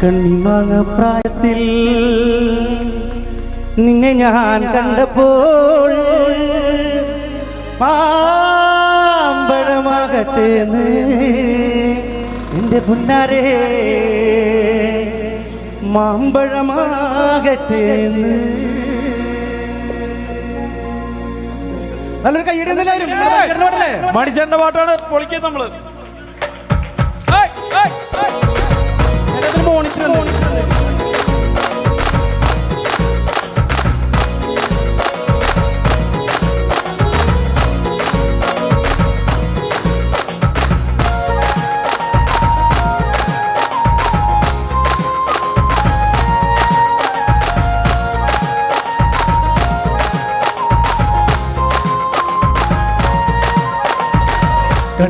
കണ്ണിമാങ്ങ പ്രായത്തിൽ നിന്നെ ഞാൻ കണ്ടപ്പോൾ മാമ്പഴമാകട്ടെ എന്ന് എന്റെ പുന്നാരെ മാമ്പഴമാകട്ടെ എന്ന്. നല്ലൊരു പാടല്ലേ മണിച്ചേട്ടന്റെ പാട്ടാണ് പൊളിക്കുന്നത് നമ്മൾ. മോണിറ്റർ. മോണിറ്റർ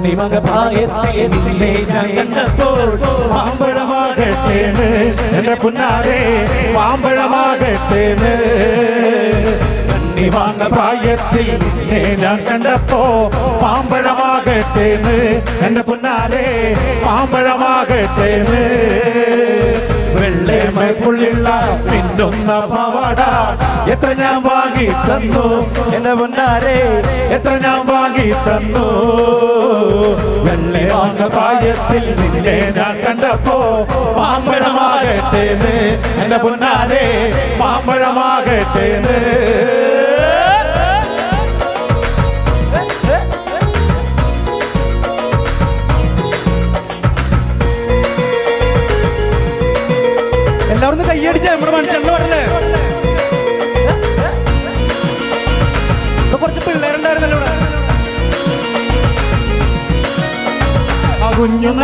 കണ്ണിമക പ്രായത്തെ നിന്നെ ഞാൻ കണ്ടപ്പോൾ മാമ്പഴമാകട്ടേന്ന് എന്റെ പുന്നാരെ മാമ്പഴമാകട്ടേന്ന് കണ്ണിമാങ്ങ പ്രായത്തിൽ നിന്നെ ഞാൻ കണ്ടപ്പോ പാമ്പഴമാകട്ടേന്ന് എന്റെ പുന്നാരെ വെള്ളേമ പുള്ളിള്ള പിന്നുന്ന പവട. എത്ര ഞാൻ വാങ്ങി തന്നു എന്റെ മുന്നാരെ എത്ര ഞാൻ വാങ്ങി തന്നു വെള്ളെ നിന്നെ ഞാൻ കണ്ടപ്പോ മാമ്പഴമാകട്ടേന്ന്. എന്റെ മുന്നാരെ മാമ്പഴമാകട്ടേന്ന്. എല്ലാവരും കൈയടിച്ച നമ്മുടെ മനുഷ്യന്റെ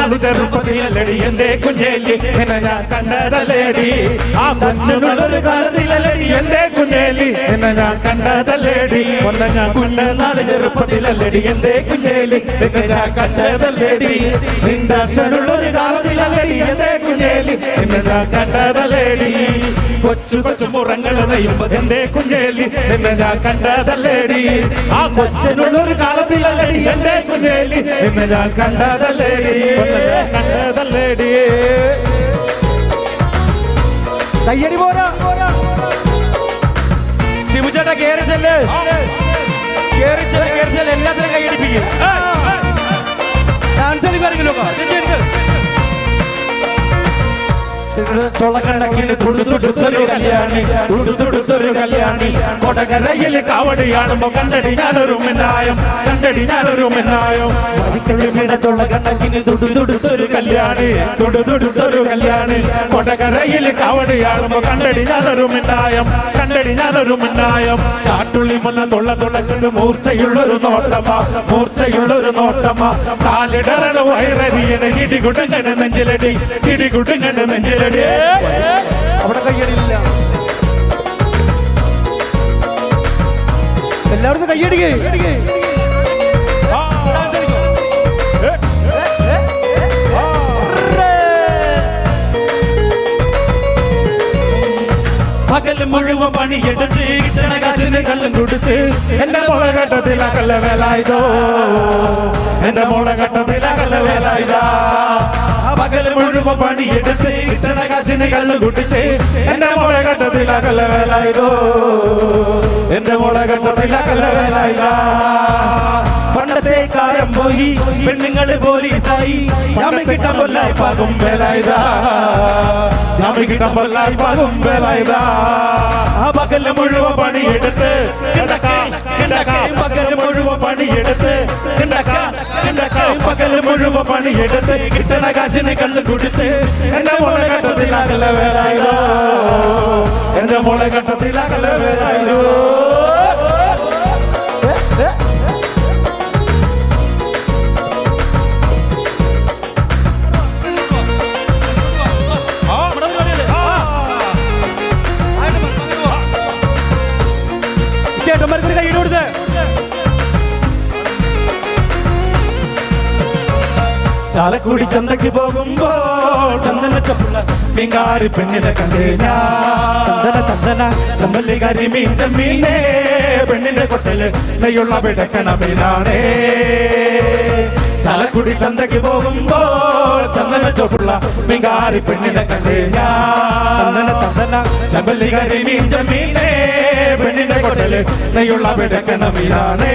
കുഞ്ഞുനാൾ ചെറുപ്പത്തിലല്ലടി എന്റെ കുഞ്ഞേലി. നിന്നെ ഞാൻ കണ്ടതല്ലേടി. ആ കൊച്ചിനുള്ളൊരു കാലത്തിലല്ലടി എന്റെ കുഞ്ഞേലി. നിന്നെ ഞാൻ കണ്ടതല്ലേടി. കൊല്ല ഞാൻ കുഞ്ഞനാൾ ചെറുപ്പത്തിലല്ലടി എന്റെ കുഞ്ഞേലി. നിന്നെ ഞാൻ കണ്ടതല്ലേടി. നിന്റെ അച്ഛനുള്ളൊരു കാലത്തിലല്ലടി എന്റെ കുഞ്ഞേലി. നിന്നെ ഞാൻ കണ്ടതല്ലേടി. കൊച്ചു കൊച്ചു മുറങ്ങൾ നെയ്യുമ്പോ എന്റെ കുഞ്ഞേലി? എന്നെ ഞാൻ കണ്ടതല്ലേടി. ആ കൊച്ചിനുള്ളൊരു കാലത്തിലല്ലടി എന്റെ കുഞ്ഞേലി? എന്നെ ഞാൻ കണ്ടതല്ലേടി. കണ്ടതല്ലേടി. കയ്യടി പോരാ. ശിവചേട്ടാ കേറി ചെല്ല്. കേറി ചെല്ല് കേറി ചെല്ല്. എല്ലാത്തിനും കൈയടിപ്പിക്കും. ഡാൻസ് കളിക്കാരെങ്കിലും തൊളക്കണക്കിന് തുടുതുടുത്തൊരു കല്യാണി. തുടുതുടുത്തൊരു കല്യാണി. കൊടകരയിൽ കാവടി കാണുമ്പോ കണ്ടടി ഞാനൊരു മിന്നായം. കണ്ടടി ഞാനൊരു മിന്നായം. വരിക്കഴിമിട തൊള്ളകണക്കിന് തുടുതുടുത്തൊരു കല്യാണി. തുടുതുടുത്തൊരു കല്യാണി. കൊടകരയിൽ കാവടി കാണുമ്പോ കണ്ടടി ഞാനൊരു മിന്നായം. കണ്ടടി ഞാനൊരു മിന്നായം. ചാട്ടുള്ളി മുന്ന തുള്ള തൊള്ളച്ചിട്ട് മൂർച്ചയുള്ളൊരു നോട്ടമാ. മൂർച്ചയുള്ളൊരു നോട്ടമാ. കാലിടറണ വയറരിയണ ഇടികുടുങ്ങണ നെഞ്ചിലടി. ഇടികുടുങ്ങണ നെഞ്ചിലടി. അവിടെ കയ്യടിയില്ല എല്ലാവരും കയ്യടിക്കേ പകല് മുഴുവൻ പണിയെടുത്ത് കിട്ടണ കാശിന് കല്ലും കുടിച്ച് എന്റെ മുളകട്ടത്തിൽ അകല വേലായതോ എന്റെ മുളകട്ടത്തിൽ അകല വേലായതാ ആ പകല് മുഴുവൻ പണിയെടുത്ത് കിട്ടണ കാശിന് കല്ല് കുടിച്ച് എന്റെ മുളകട്ടത്തിൽ അകല വേലായതോ എന്റെ മുളകട്ടത്തിൽ അകല വേലായതാ പണ്ടത്തെ കാലം പോയി പെണ്ണുങ്ങള് പോലീസായി ജാമ്യം കിട്ടാൻ കൊല്ലായി പാകും വേലായതാ ജാമ്യം കിട്ടാൻ കൊല്ലായി പാകും വേലായതാ ആ പകല് മുഴുവൻ പണിയെടുത്ത് കിടക്കാം കിടക്കാം പകല് മുഴുവൻ പണിയെടുത്ത് കിടക്കാം பகல் முழுவ பணி எடுத்து கிட்டன காசினை கல்லு குடிச்சு. என்ன போல கட்டத்தில் அகல வேலாயுதோ? என்ன போல கட்டத்தில் அகல வேலாயுதோ? ചാലക്കുടി ചന്തക്ക് പോകുമ്പോൾ ചന്ദന ചപ്പുള്ള മീങ്കാരി പെണ്ണിനെ കണ്ടേ ചന്ദന ചന്ദന ചമ്മല്ലി കരിമീൻ ചെമ്മീനേ. പെണ്ണിന്റെ കൊട്ടൽ നെയ്യുള്ള പിടക്കണ മീനാണേ. ചാലക്കുടി ചന്തക്ക് പോകുമ്പോൾ ചന്ദന ചൊപ്പുള്ള മീങ്കാരി പെണ്ണിനെ കണ്ടേ ഞാൻ. ചന്ദന ചമ്മല്ലി കരിമീൻ ചെമ്മീനേ. പെണ്ണിന്റെ കൊട്ടൽ നെയ്യുള്ള പിടക്കണ മീനാണേ.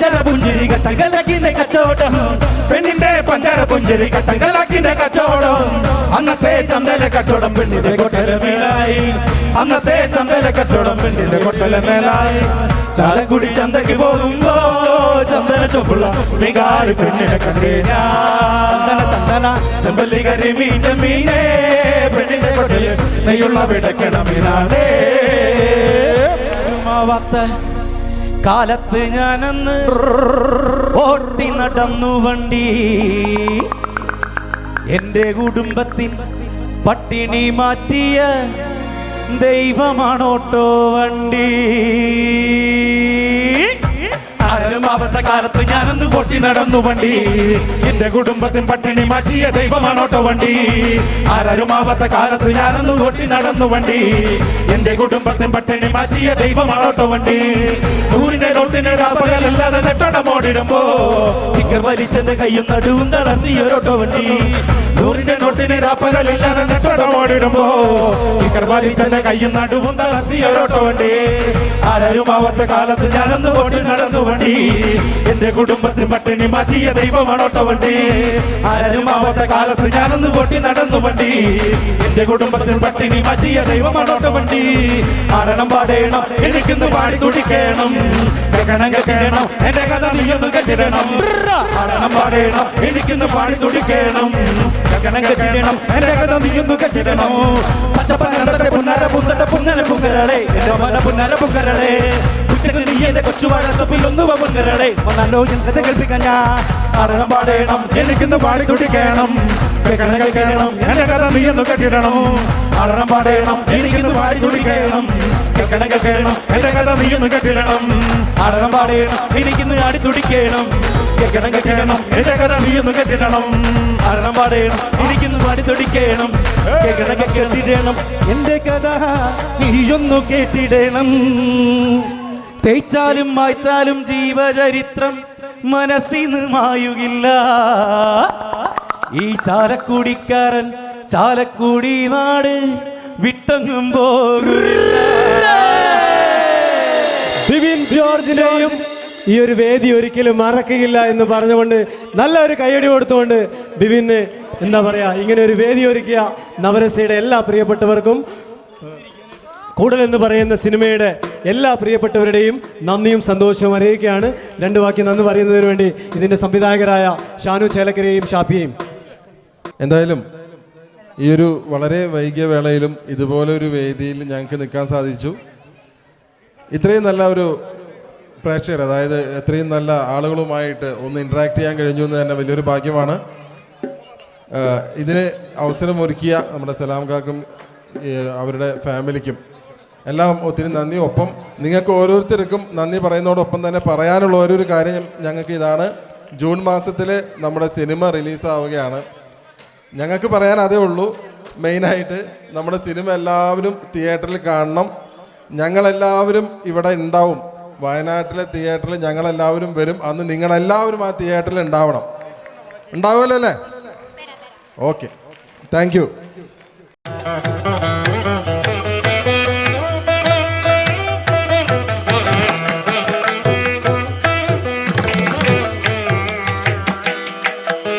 പഞ്ചര പുഞ്ചിരി കട്ടങ്കലാക്കിന്റെ കച്ചവടം. പെണ്ണിന്റെ പഞ്ചര പുഞ്ചിരി കട്ടങ്കലാക്കിന്റെ കച്ചവടം. അന്നത്തെ ചന്തല കച്ചവടം പെണ്ണിന്റെ കൊട്ടല മേലായി. അന്നത്തെ ചന്തല കച്ചവടം പെണ്ണിന്റെ കൊട്ടല മേലായി. ചാലക്കുടി ചന്തയ്ക്ക് പോകുമ്പോ ചന്ദന ചൊപ്പുള്ള മികാറ് പെണ്ണിനെ കണ്ടേ ഞാൻ ചെമ്പല്ലി കരിമീൻ ചെമ്മീനേ പെണ്ണിന്റെ കൊട്ടൽ നെയ്യുള്ള പിടക്കണ മീനാണേ. മാവാത്ത കാലത്ത് ഞാനന്ന് ഓട്ടി നടന്നു വണ്ടി. എന്റെ കുടുംബത്തിൻ പട്ടിണി മാറ്റിയ ദൈവമാണോട്ടോ വണ്ടി. കാലത്ത് ഞാനൊന്ന് പൊട്ടി നടന്നു വണ്ടി. എന്റെ കുടുംബത്തിൻ പട്ടിണി മാറ്റിയ ദൈവമാണോട്ടോ വണ്ടി. ആരരുമാവാത്ത കാലത്ത് ഞാനൊന്ന് പൊട്ടി നടന്നു വണ്ടി. എന്റെ കുടുംബത്തിൻ പട്ടിണി മാറ്റിയ ദൈവമാണോട്ടോ വണ്ടി. നൂറിന്റെ നോട്ടിന്റെ രാപ്പകലല്ലാതെ നെട്ടടമോടിടുമ്പോ ടിക്കർ വലിച്ചെന്റെ കയ്യും നടുവും നടത്തിയൊരോട്ടോ വണ്ടി. നൂറിന്റെ നോട്ടിന് രാപ്പകലില്ലാതെ നെട്ടടമോടിടുമ്പോ ടിക്കർ വലിച്ചെന്റെ കയ്യും നടുവും നടത്തിയൊരോട്ടോ വണ്ടി. ആരുമാവത്ത കാലത്ത് ഞാനൊന്ന് കൊണ്ട് നടന്നു വണ്ടി. എന്റെ കുടുംബത്തിൽ പട്ടിണി മതിയ ദൈവമാണോട്ടോ വണ്ടി. ആരും ആവാത്ത കാലത്ത് ഞാനൊന്ന് കൊണ്ട് നടന്നു വണ്ടി. എന്റെ കുടുംബത്തിൽ പട്ടിണി മതിയ ദൈവമാണോട്ടോ വണ്ടി. ആടണം പാടേണം എനിക്കിന്ന് പാടി തുടിക്കണം. കേൾക്കണം എന്റെ കഥ നീയൊന്ന് കെട്ടിടണം. ആടണം പാടേണം എനിക്കിന്ന് പാടി തുടിക്കണം. കേൾക്കണം കെട്ടിടണം. എന്റെ കഥ നീയൊന്ന് കെട്ടിടണം. പച്ചപ്പനത്തെ പുന്നര പുന്നത്തെ പുന്നല പുങ്കരളെ. എന്റെ മന പുന്നര പുങ്കരളെ. ഉച്ചയ്ക്ക് നീ എന്റെ കൊച്ചുവാഴത്തപ്പിൽ ഒന്ന് പുങ്കരളെ. വന്നല്ലോ കഥ കേൾപ്പിക്കാൻ ഞാൻ പാടേണം. എനിക്കിന്ന് പാടി തുടിക്കണം കേൾക്കണം എന്റെ കഥ നീയൊന്ന് കെട്ടിടണം. ആടണം പാടേണം. എനിക്കിന്ന് പാടി തുടിക്കണം എന്റെ കഥ നീയൊന്ന് കെട്ടിടണം. ആടണം പാടേണം. എനിക്കിന്ന് ആടി തുടിക്കണം. കേൾക്കണം കേൾക്കണം. എന്റെ കഥ നീയൊന്ന് കെട്ടിടണം. ആടണം പാടേണം എനിക്കിന്ന് പാടി തുടിക്കണം. കേൾക്കണം കേട്ടിടേണം എന്റെ കഥ നീയൊന്നു കേട്ടിടേണം. തേച്ചാലും മായ്ച്ചാലും ജീവചരിത്രം മനസ്സിന്ന് മായുകില്ല. ഈ ചാലക്കുടിക്കാരൻ ചാലക്കുടി നാട് വിട്ടങ്ങും ബിബിൻ ജോർജിനെയും ഈ ഒരു വേദി ഒരിക്കലും മറക്കുകയില്ല എന്ന് പറഞ്ഞുകൊണ്ട് നല്ല ഒരു കൈയടി കൊടുത്തുകൊണ്ട് ബിബിന് എന്താ പറയുക ഇങ്ങനെ ഒരു വേദി ഒരുക്കിയ നവരസയുടെ എല്ലാ പ്രിയപ്പെട്ടവർക്കും കൂടുതൽ എന്ന് പറയുന്ന സിനിമയുടെ എല്ലാ പ്രിയപ്പെട്ടവരുടെയും നന്ദിയും സന്തോഷവും അറിയിക്കുകയാണ്. രണ്ട് വാക്യം നന്ദി പറയുന്നതിന് വേണ്ടി ഇതിന്റെ സംവിധായകരായ ഷാനു ചേലക്കരയെയും ഷാഫിയെയും എന്തായാലും ഈ ഒരു വളരെ വൈകിയ വേളയിലും ഇതുപോലെ ഒരു വേദിയിൽ ഞങ്ങൾക്ക് നിൽക്കാൻ സാധിച്ചു. ഇത്രയും നല്ല ഒരു പ്രേക്ഷകർ അതായത് എത്രയും നല്ല ആളുകളുമായിട്ട് ഒന്ന് ഇൻട്രാക്ട് ചെയ്യാൻ കഴിഞ്ഞു എന്ന് തന്നെ വലിയൊരു ഭാഗ്യമാണ്. ഇതിന് അവസരമൊരുക്കിയ നമ്മുടെ സലാം കാക്കും അവരുടെ ഫാമിലിക്കും എല്ലാം ഒത്തിരി നന്ദി. ഒപ്പം നിങ്ങൾക്ക് ഓരോരുത്തർക്കും നന്ദി പറയുന്നതോടൊപ്പം തന്നെ പറയാനുള്ള ഓരോരു കാര്യം ഞങ്ങൾക്ക് ഇതാണ്. ജൂൺ മാസത്തിൽ നമ്മുടെ സിനിമ റിലീസാവുകയാണ്. ഞങ്ങൾക്ക് പറയാൻ അതേ ഉള്ളൂ മെയിനായിട്ട് നമ്മുടെ സിനിമ എല്ലാവരും തിയേറ്ററിൽ കാണണം. ഞങ്ങളെല്ലാവരും ഇവിടെ ഉണ്ടാവും. വയനാട്ടിലെ തിയേറ്ററിൽ ഞങ്ങളെല്ലാവരും വരും. അന്ന് നിങ്ങളെല്ലാവരും ആ തിയേറ്ററിൽ ഉണ്ടാവണം. ഉണ്ടാവുമല്ലോ അല്ലേ? ഓക്കെ. Thank you.